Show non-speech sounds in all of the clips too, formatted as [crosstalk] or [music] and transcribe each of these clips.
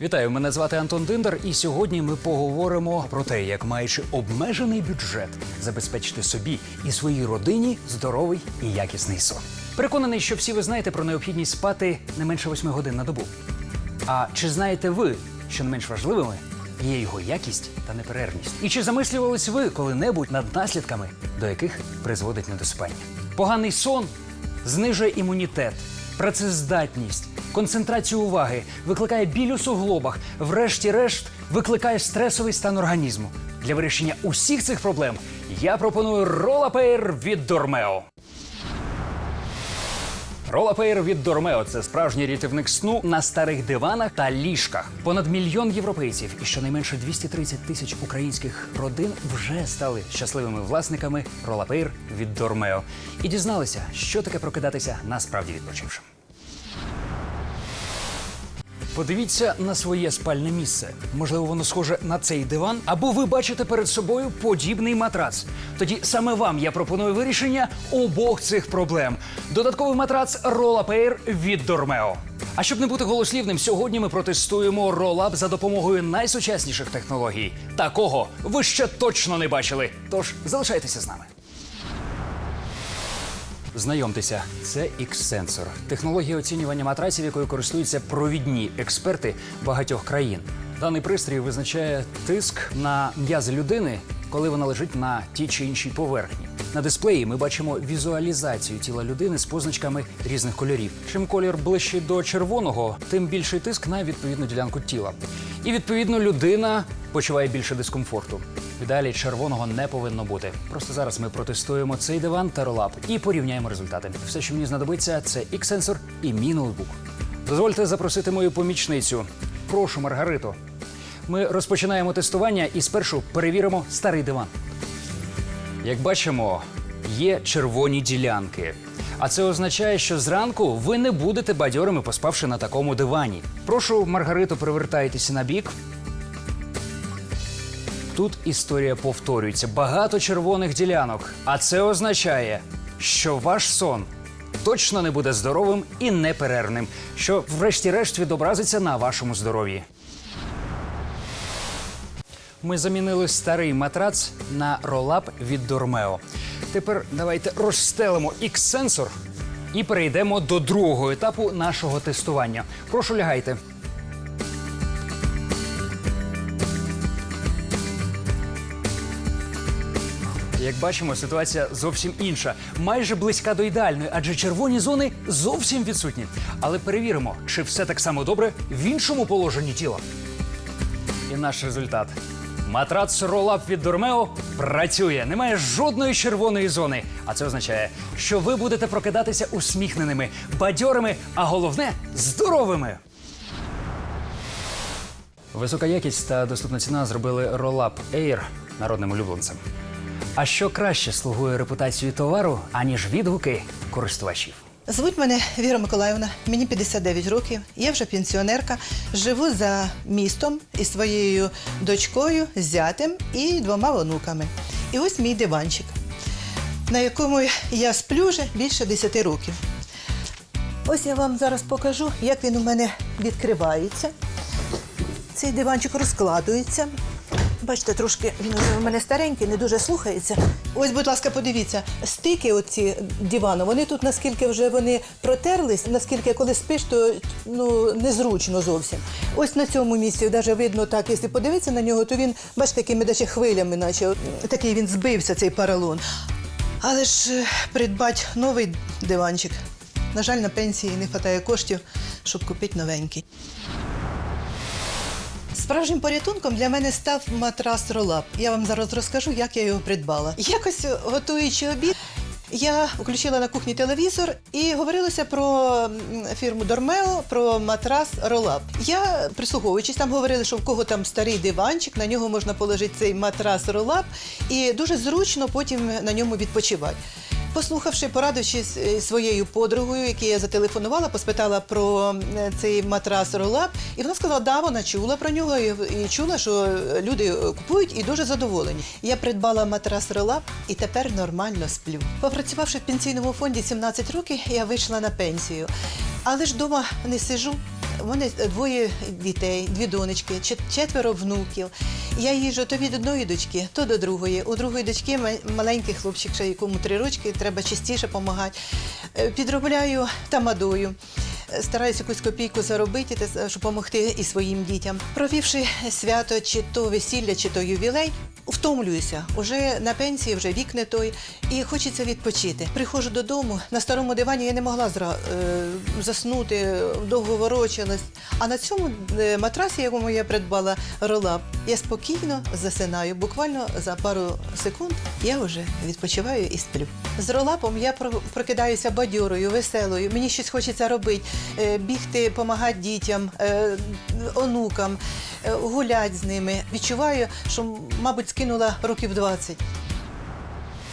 Вітаю, мене звати Антон Диндер, і сьогодні ми поговоримо про те, як маючи обмежений бюджет, забезпечити собі і своїй родині здоровий і якісний сон. Переконаний, що всі ви знаєте про необхідність спати не менше 8 годин на добу. А чи знаєте ви, що не менш важливими є його якість та неперервність? І чи замислювались ви коли-небудь над наслідками, до яких призводить недоспання? Поганий сон знижує імунітет, працездатність, концентрацію уваги, викликає біль у суглобах, врешті-решт викликає стресовий стан організму. Для вирішення усіх цих проблем я пропоную Ролапейр від Дормео. Ролапейр від Дормео це справжній рятівник сну на старих диванах та ліжках. Понад мільйон європейців і щонайменше 230 тисяч українських родин вже стали щасливими власниками Ролапейр від Дормео і дізналися, що таке прокидатися насправді відпочившим. Подивіться на своє спальне місце. Можливо, воно схоже на цей диван, або ви бачите перед собою подібний матрац. Тоді саме вам я пропоную вирішення обох цих проблем. Додатковий матрац Rollapayr від Дормео. А щоб не бути голослівним, сьогодні ми протестуємо ролап за допомогою найсучасніших технологій. Такого ви ще точно не бачили. Тож залишайтеся з нами. Знайомтеся, це X-сенсор. Технологія оцінювання матраців, якою користуються провідні експерти багатьох країн. Даний пристрій визначає тиск на м'язи людини, коли вона лежить на тій чи іншій поверхні. На дисплеї ми бачимо візуалізацію тіла людини з позначками різних кольорів. Чим колір ближче до червоного, тим більший тиск на відповідну ділянку тіла. І відповідно людина почуває більше дискомфорту. В ідеалі червоного не повинно бути. Просто зараз ми протестуємо цей диван та ролап і порівняємо результати. Все, що мені знадобиться, це X-сенсор і мій ноутбук. Дозвольте запросити мою помічницю. Прошу, Маргарито. Ми розпочинаємо тестування і спершу перевіримо старий диван. Як бачимо, є червоні ділянки. А це означає, що зранку ви не будете бадьорими, поспавши на такому дивані. Прошу, Маргарито, привертайтеся на бік. Тут історія повторюється. Багато червоних ділянок. А це означає, що ваш сон точно не буде здоровим і неперервним, що врешті-решт відобразиться на вашому здоров'ї. Ми замінили старий матрац на ролап від Дормео. Тепер давайте розстелимо X-сенсор і перейдемо до другого етапу нашого тестування. Прошу лягайте. Як бачимо, ситуація зовсім інша, майже близька до ідеальної, адже червоні зони зовсім відсутні. Але перевіримо, чи все так само добре в іншому положенні тіла. І наш результат. Матрац Ролап від Дормео працює. Немає жодної червоної зони. А це означає, що ви будете прокидатися усміхненими, бадьорими, а головне здоровими. Висока якість та доступна ціна зробили Ролап Air народним улюбленцем. А що краще слугує репутацію товару, аніж відгуки користувачів? Звуть мене Віра Миколаївна, мені 59 років. Я вже пенсіонерка. Живу за містом із своєю дочкою, зятем і двома онуками. І ось мій диванчик, на якому я сплю вже більше 10 років. Ось я вам зараз покажу, як він у мене відкривається. Цей диванчик розкладується. Бачите, трошки він у мене старенький, не дуже слухається. Ось, будь ласка, подивіться, стики оці дивану, вони тут наскільки вже вони протерлись, наскільки коли спиш, то ну, незручно зовсім. Ось на цьому місці, навіть видно так, якщо подивитися на нього, то він, бачите, такими наче хвилями, наче такий він збився, цей поролон. Але ж е, придбати новий диванчик. На жаль, на пенсії не вистачає коштів, щоб купити новенький. Справжнім порятунком для мене став матрас Ролап. Я вам зараз розкажу, як я його придбала. Якось готуючи обід, я включила на кухні телевізор і говорилося про фірму Дормео, про матрас Ролап. Я прислуговуючись, там говорили, що в кого там старий диванчик, на нього можна положити цей матрас Ролап, і дуже зручно потім на ньому відпочивати. Послухавши, порадившись е, своєю подругою, якій я зателефонувала, поспитала про е, цей матрас Ролап, і вона сказала, да, вона чула про нього і, чула, що люди е, купують і дуже задоволені. Я придбала матрас Ролап і тепер нормально сплю. Попрацювавши в пенсійному фонді 17 років, я вийшла на пенсію. Але ж вдома не сижу. У мене двоє дітей, дві донечки, четверо внуків. Я їжджу то від одної дочки, то до другої. У другої дочки маленький хлопчик, ще якому три рочки, треба частіше допомагати. Підробляю тамадою. Е, Стараюся якусь копійку заробити, щоб допомогти і своїм дітям. Провівши свято, чи то весілля, чи то ювілей, втомлююся. Уже на пенсії, вже вік не той, і хочеться відпочити. Приходжу додому на старому дивані. Я не могла зра... е, заснути, довго ворочалась. А на цьому е, матрасі, якому я придбала ролап, я спокійно засинаю. Буквально за пару секунд я вже відпочиваю і сплю. З ролапом я про- прокидаюся бадьорою, веселою. Мені щось хочеться робити, е, бігти, допомагати дітям, е, онукам, е, гуляти з ними. Відчуваю, що, мабуть, скинула років 20.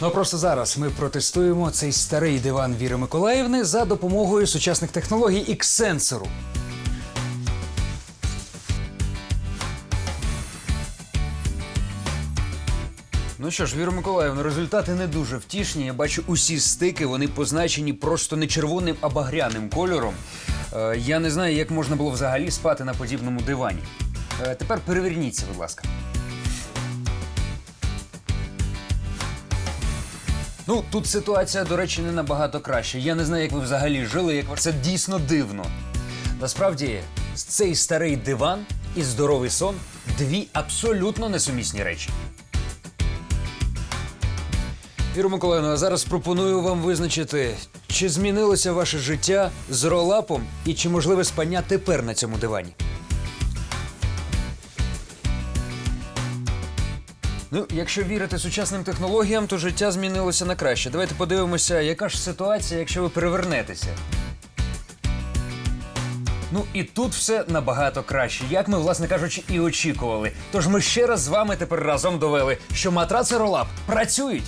Ну а просто зараз ми протестуємо цей старий диван Віри Миколаївни за допомогою сучасних технологій X-сенсору. Ну що ж, Віра Миколаївна, результати не дуже втішні. Я бачу усі стики, вони позначені просто не червоним, а багряним кольором. Е, я не знаю, як можна було взагалі спати на подібному дивані. Е, тепер переверніться, будь ласка. Ну, тут ситуація, до речі, не набагато краще. Я не знаю, як ви взагалі жили, як це дійсно дивно. Насправді, цей старий диван і здоровий сон дві абсолютно несумісні речі. Віру Миколаївна, а зараз пропоную вам визначити, чи змінилося ваше життя з ролапом і чи можливе спання тепер на цьому дивані. Ну, якщо вірити сучасним технологіям, то життя змінилося на краще. Давайте подивимося, яка ж ситуація, якщо ви перевернетеся. Ну і тут все набагато краще, як ми, власне кажучи, і очікували. Тож ми ще раз з вами тепер разом довели, що матраци Ролап працюють.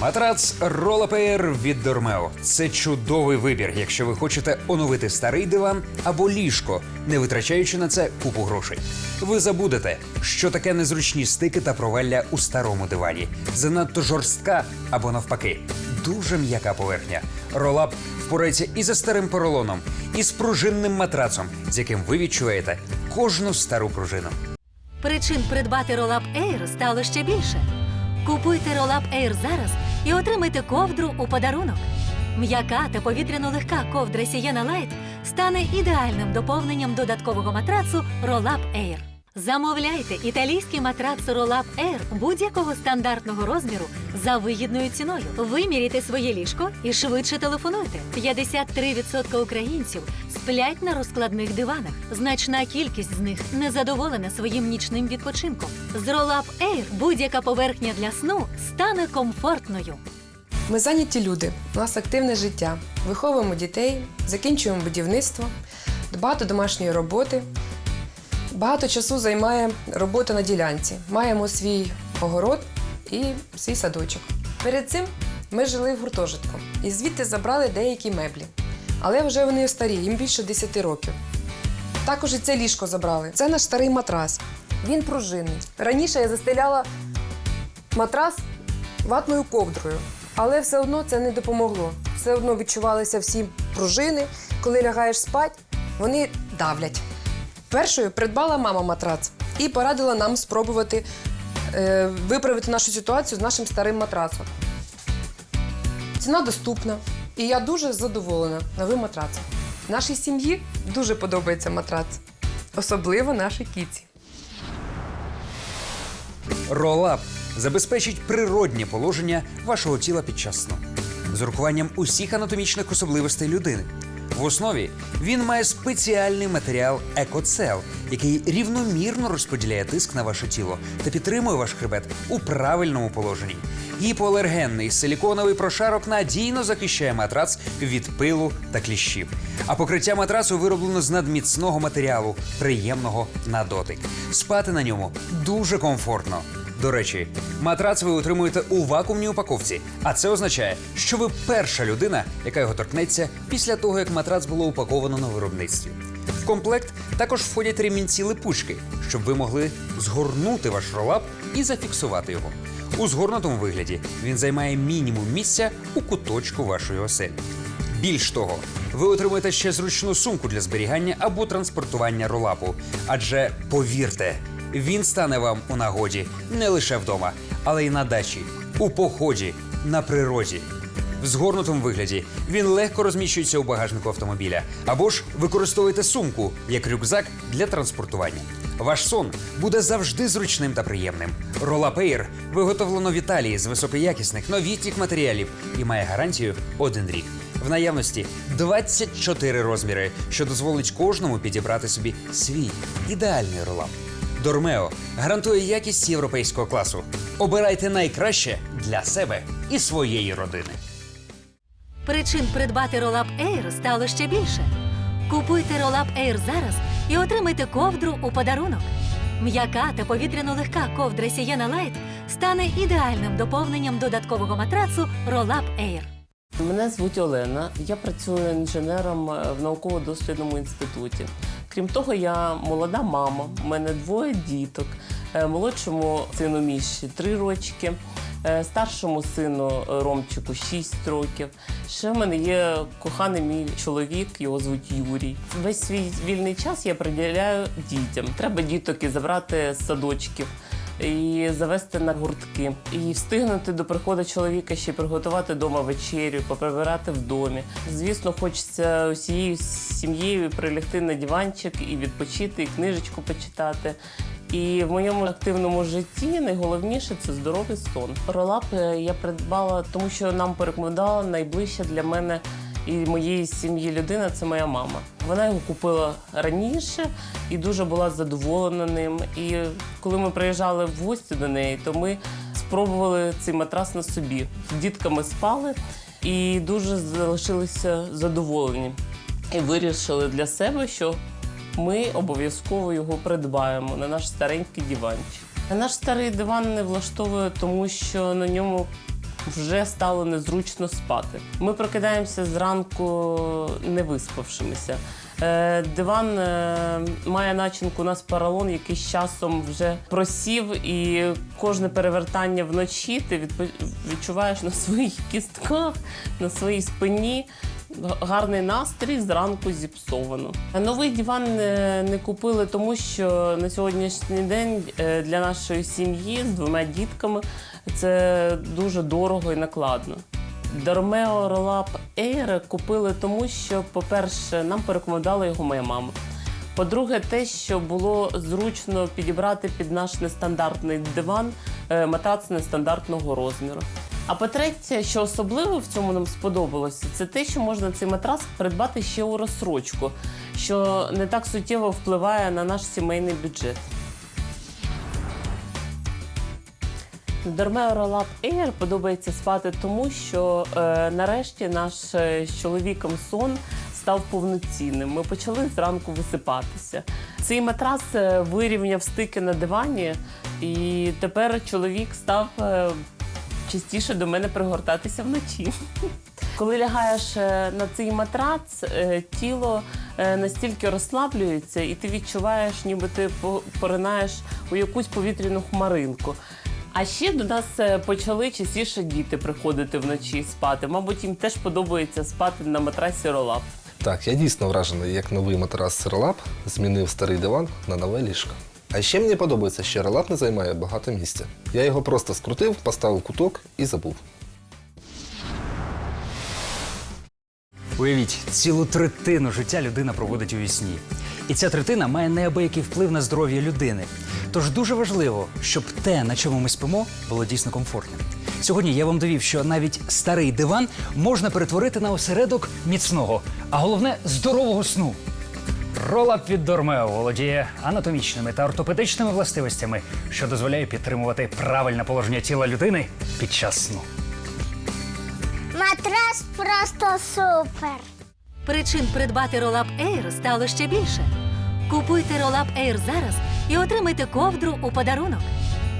Матрац Ролапеєр від Дормео. Це чудовий вибір, якщо ви хочете оновити старий диван або ліжко, не витрачаючи на це купу грошей. Ви забудете, що таке незручні стики та провалля у старому дивані. Занадто жорстка або навпаки, дуже м'яка поверхня. Ролап впорається і за старим поролоном, і з пружинним матрацом, з яким ви відчуєте кожну стару пружину. Причин придбати Rollab Air стало ще більше. Купуйте Rollab Air зараз і отримайте ковдру у подарунок. М'яка та повітряно легка ковдра Sienna Light стане ідеальним доповненням додаткового матрацу Rollab Air. Замовляйте італійський матрац Rollab Air будь-якого стандартного розміру за вигідною ціною. Виміряйте своє ліжко і швидше телефонуйте. 53% українців сплять на розкладних диванах. Значна кількість з них незадоволена своїм нічним відпочинком. З Rollab Air будь-яка поверхня для сну стане комфортною. Ми зайняті люди, у нас активне життя. Виховуємо дітей, закінчуємо будівництво, багато домашньої роботи. Багато часу займає робота на ділянці. Маємо свій огород і свій садочок. Перед цим ми жили в гуртожитку і звідти забрали деякі меблі. Але вже вони старі, їм більше 10 років. Також і це ліжко забрали. Це наш старий матрас. Він пружинний. Раніше я застеляла матрас ватною ковдрою. Але все одно це не допомогло. Все одно відчувалися всі пружини. Коли лягаєш спати, вони давлять. Першою придбала мама матрац і порадила нам спробувати е, виправити нашу ситуацію з нашим старим матрацом. Ціна доступна, і я дуже задоволена новим матрацом. Нашій сім'ї дуже подобається матрац, особливо нашій кіці. Ролап забезпечить природнє положення вашого тіла під час сну з урахуванням усіх анатомічних особливостей людини. В основі він має спеціальний матеріал екоцел, який рівномірно розподіляє тиск на ваше тіло та підтримує ваш хребет у правильному положенні. Гіпоалергенний силіконовий прошарок надійно захищає матрац від пилу та кліщів. А покриття матрацу вироблено з надміцного матеріалу, приємного на дотик. Спати на ньому дуже комфортно. До речі, матрац ви отримуєте у вакуумній упаковці, а це означає, що ви перша людина, яка його торкнеться після того, як матрац було упаковано на виробництві. В комплект також входять ремінці липучки, щоб ви могли згорнути ваш ролап і зафіксувати його. У згорнутому вигляді він займає мінімум місця у куточку вашої оселі. Більш того, ви отримаєте ще зручну сумку для зберігання або транспортування ролапу. Адже повірте, він стане вам у нагоді не лише вдома, але й на дачі, у поході, на природі. В згорнутому вигляді він легко розміщується у багажнику автомобіля або ж використовуєте сумку як рюкзак для транспортування. Ваш сон буде завжди зручним та приємним. Roll-Up виготовлено в Італії з високоякісних новітніх матеріалів і має гарантію один рік. В наявності 24 розміри, що дозволить кожному підібрати собі свій ідеальний ролап. Дормео гарантує якість європейського класу. Обирайте найкраще для себе і своєї родини. Причин придбати Roll-Up Air стало ще більше. Купуйте Roll-Up Air зараз і отримайте ковдру у подарунок. М'яка та повітряно-легка ковдра Sienna Light стане ідеальним доповненням додаткового матрацу Roll-Up Air. Мене звуть Олена. Я працюю інженером в науково-дослідному інституті. Крім того, я молода мама. У мене двоє діток. Е, Молодшому сину Міші три рочки, е, старшому сину Ромчику 6 років. Ще в мене є коханий мій чоловік, його звуть Юрій. Весь свій вільний час я приділяю дітям. Треба діток і забрати з садочків і завести на гуртки, і встигнути до приходу чоловіка ще приготувати вдома вечерю, поприбирати в домі. Звісно, хочеться усією сім'єю прилягти на диванчик і відпочити, і книжечку почитати. І в моєму активному житті найголовніше це здоровий сон. Ролап е, я придбала, тому що нам порекомендувала найближча для мене і моєї сім'ї людина це моя мама. Вона його купила раніше і дуже була задоволена ним. І коли ми приїжджали в гості до неї, то ми спробували цей матрас на собі. Дітками спали і дуже залишилися задоволені. І вирішили для себе, що ми обов'язково його придбаємо на наш старенький диванчик. Наш старий диван не влаштовує, тому що на ньому вже стало незручно спати. Ми прокидаємося зранку не виспавшимися. Е, Диван е, має начинку у нас поролон, який з часом вже просів, і кожне перевертання вночі ти відчуваєш на своїх кістках, на своїй спині. Гарний настрій зранку зіпсовано. Новий диван е, не купили, тому що на сьогоднішній день для нашої сім'ї з двома дітками це дуже дорого і накладно. Дормео Ролап Air купили тому, що, по-перше, нам порекомендувала його моя мама. По-друге, те, що було зручно підібрати під наш нестандартний диван е, матрац нестандартного розміру. А по-третє, що особливо в цьому нам сподобалося, це те, що можна цей матрас придбати ще у розсрочку, що не так суттєво впливає на наш сімейний бюджет. Ролап Air подобається спати, тому що е, нарешті наш е, з чоловіком сон став повноцінним. Ми почали зранку висипатися. Цей матрас е, вирівняв стики на дивані, і тепер чоловік став е, частіше до мене пригортатися вночі. [laughs] Коли лягаєш е, на цей матрац, тіло настільки розслаблюється, і ти відчуваєш, ніби ти по- поринаєш у якусь повітряну хмаринку. А ще до нас е, почали частіше діти приходити вночі спати. Мабуть, їм теж подобається спати на матрасі ролап. Так, я дійсно вражений, як новий матрас Relap змінив старий диван на нове ліжко. А ще мені подобається, що Relap не займає багато місця. Я його просто скрутив, поставив куток і забув. Уявіть, цілу третину життя людина проводить у вісні. І ця третина має неабиякий вплив на здоров'я людини. Тож дуже важливо, щоб те, на чому ми спимо, було дійсно комфортним. Сьогодні я вам довів, що навіть старий диван можна перетворити на осередок міцного, а головне здорового сну. Ролап від Дормео володіє анатомічними та ортопедичними властивостями, що дозволяє підтримувати правильне положення тіла людини під час сну. Матрас просто супер. Причин придбати ролап Ейр стало ще більше. Купуйте ролап Ейр зараз і отримайте ковдру у подарунок.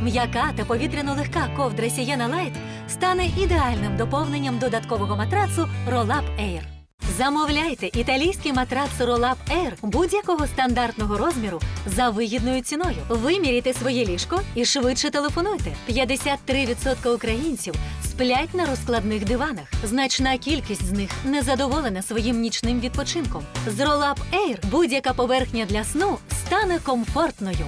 М'яка та повітряно-легка ковдра Sienna Light стане ідеальним доповненням додаткового матрацу ролап Ейр. Замовляйте італійський матрац Roll-Up Air будь-якого стандартного розміру за вигідною ціною. Виміряйте своє ліжко і швидше телефонуйте. 53% українців сплять на розкладних диванах. Значна кількість з них незадоволена своїм нічним відпочинком. З Roll-Up Air будь-яка поверхня для сну стане комфортною.